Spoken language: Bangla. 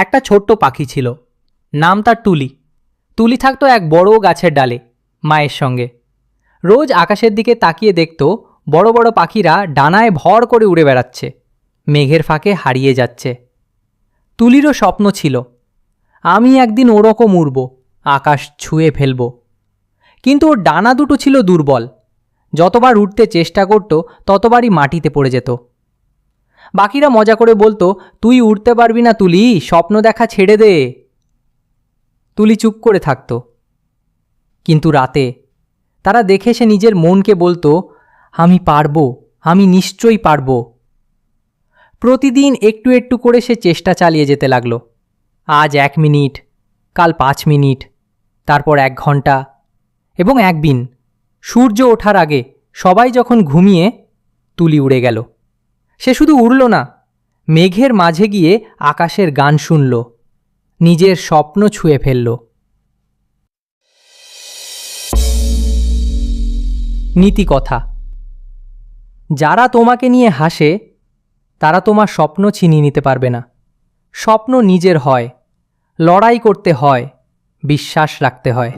একটা ছোট্ট পাখি ছিল। নাম তার তুলি তুলি থাকতো এক বড় গাছের ডালে, মায়ের সঙ্গে। রোজ আকাশের দিকে তাকিয়ে দেখত বড় বড় পাখিরা ডানায় ভর করে উড়ে বেড়াচ্ছে, মেঘের ফাঁকে হারিয়ে যাচ্ছে। তুলিরও স্বপ্ন ছিল, আমি একদিন ওরকম উড়ব, আকাশ ছুঁয়ে ফেলব। কিন্তু ওর ডানা দুটো ছিল দুর্বল। যতবার উঠতে চেষ্টা করত, ততবারই মাটিতে পড়ে যেত। বাকিরা মজা করে বলতো, তুই উঠতে পারবি না তুলি, স্বপ্ন দেখা ছেড়ে দে। তুলি চুপ করে থাকত। কিন্তু রাতে তারা দেখে সে নিজের মনকে বলতো, আমি পারব, আমি নিশ্চয়ই পারব। প্রতিদিন একটু একটু করে সে চেষ্টা চালিয়ে যেতে লাগল। আজ এক মিনিট, কাল পাঁচ মিনিট, তারপর এক ঘণ্টা এবং একদিন। সূর্য ওঠার আগে সবাই যখন ঘুমিয়ে, তুলি উড়ে গেল। সে শুধু উড়ল না, মেঘের মাঝে গিয়ে আকাশের গান শুনল, নিজের স্বপ্ন ছুঁয়ে ফেলল। নীতি কথা যারা তোমাকে নিয়ে হাসে, তারা তোমার স্বপ্ন ছিনিয়ে নিতে পারবে না। স্বপ্ন নিজের হয়, লড়াই করতে হয়, বিশ্বাস রাখতে হয়।